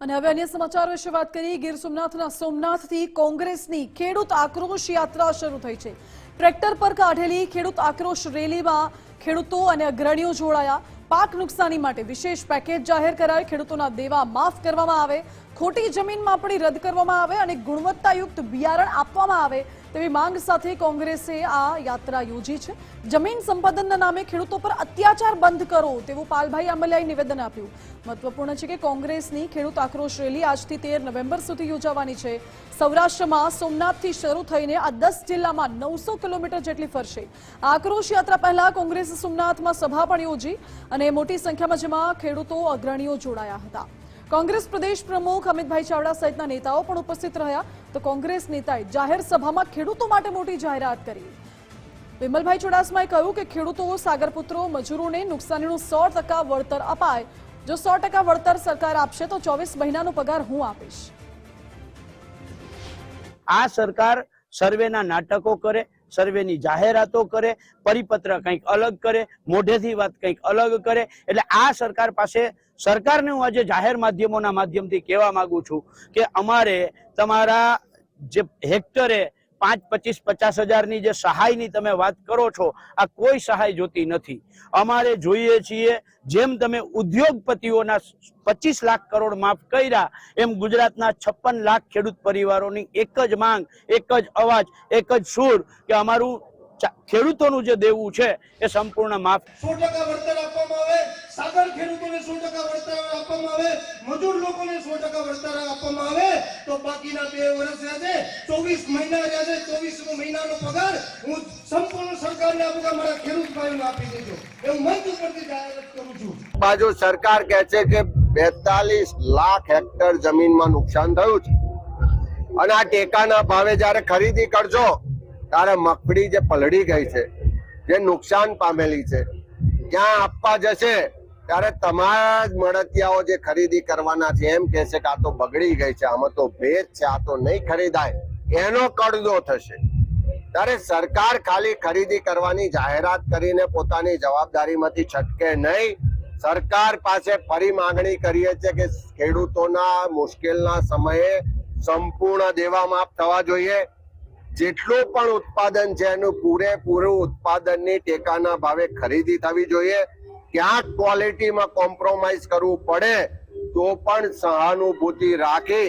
અને હવે અન્ય સમાચાર વિશે વાત કરીએ, ગીર સોમનાથના સોમનાથથી કોંગ્રેસની ખેડૂત આક્રોશ યાત્રા શરૂ થઈ છે. ટ્રેક્ટર પર કાઢેલી ખેડૂત આક્રોશ રેલીમાં ખેડૂતો અને અગ્રણીઓ જોડાયા. પાક નુકસાની માટે વિશેષ પેકેજ જાહેર કરાય, ખેડૂતોના દેવા માફ કરવામાં આવે. ખોટી જમીન માપણી રદ કરવામાં આવે અને ગુણવત્તાયુક્ત બિયારણ આપવામાં આવે તેવી માંગ સાથે કોંગ્રેસે આ યાત્રા યોજી છે. જમીન સંપાદનના નામે ખેડૂતો પર અત્યાચાર બંધ કરો તેવું પાલભાઈ આંબલિયાએ નિવેદન આપ્યું. મહત્વપૂર્ણ છે કે કોંગ્રેસની ખેડૂત આક્રોશ રેલી આજથી તેર નવેમ્બર સુધી યોજાવાની છે. સૌરાષ્ટ્રમાં સોમનાથથી શરૂ થઈને આ દસ જિલ્લામાં નવસો કિલોમીટર જેટલી ફરશે. આક્રોશ યાત્રા પહેલા કોંગ્રેસે સોમનાથમાં સભા પણ યોજી અને મોટી સંખ્યામાં જેમાં ખેડૂતો અગ્રણીઓ જોડાયા હતા. કોંગ્રેસ પ્રદેશ પ્રમુખ અમિતભાઈ ચાવડા સહિતના નેતાઓ પણ ઉપસ્થિત રહ્યા. તો કોંગ્રેસ નેતાએ જાહેર સભામાં ખેડૂતો માટે મોટી જાહેરાત કરી. વિમલભાઈ ચુડાસમાએ કહ્યું કે ખેડૂતો, સાગરપુત્રો, મજૂરોને નુકસાનીનું સો ટકા વળતર અપાય. જો સો ટકા વળતર સરકાર આપશે તો ચોવીસ મહિનાનો પગાર હું આપીશ. આ સરકાર સર્વેના નાટકો કરે સર્વેની જાહેરાતો કરે, પરિપત્ર કંઈક અલગ કરે, મોઢેથી વાત કંઈક અલગ કરે. એટલે આ સરકાર પાસે, સરકારને હું આજે જાહેર માધ્યમોના માધ્યમથી કહેવા માંગુ છું કે અમારે તમારા જે હેક્ટરે પાંચ, પચીસ, પચાસ હજારની જે સહાયની તમે વાત કરો છો, આ કોઈ સહાય જોતી નથી. અમારે જોઈએ છીએ, જેમ તમે ઉદ્યોગપતિઓના પચીસ લાખ કરોડ માફ કર્યા, એમ ગુજરાતના છપ્પન લાખ ખેડૂત પરિવારોની એક જ માંગ, એક જ અવાજ, એક જ સુર કે અમારું ખેડૂતોનું જે દેવું છે એ સંપૂર્ણ માફ. સો ટકા વળતર આપવામાં આવે સાગર ખેડૂતોને સો ટકા વળતર આપવામાં આવે મજૂર લોકોને સો ટકા વળતર આપવામાં આવે. તો બાકીના બે વર્ષ રહ્યા છે ચોવીસ મહિના રહ્યા છે ચોવીસ મહિનાનો પગાર હું સંપૂર્ણ સરકારને આપું કે મારા ખેડૂત ભાઈઓને આપી દેજો. એવું મંચ ઉપરથી જાહેરાત કરું છું. બાજુ સરકાર કહે છે કે બેતાલીસ લાખ હેક્ટર જમીનમાં નુકસાન થયું છે. અને આ ટેકાના ભાવે જ્યારે ખરીદી કરજો ત્યારે મગફળી જે પલળી ગઈ છે, જે નુકસાન પામેલી છે, ક્યાં આપવા જશે? ત્યારે તમારા જ મળતિયાઓ જે ખરીદી કરવાના છે, એમ કહે છે કે આ તો બગડી ગઈ છે, આમાં તો ભેજ છે, આ તો નહીં ખરીદાય. એનો કડદો થશે. ત્યારે સરકાર ખાલી ખરીદી કરવાની જાહેરાત કરીને પોતાની જવાબદારીમાંથી છટકે નહીં. સરકાર પાસે ફરી માંગણી કરીએ છીએ કે ખેડૂતોના મુશ્કેલના સમયે સંપૂર્ણ દેવા માફ થવા જોઈએ. જેટલું પણ ઉત્પાદન છે એનું પૂરેપૂરું ઉત્પાદનની ટેકાના ભાવે ખરીદી થવી જોઈએ. ક્યાંક ક્વોલિટીમાં કોમ્પ્રોમાઇઝ કરવું પડે, તો પણ સહાનુભૂતિ રાખી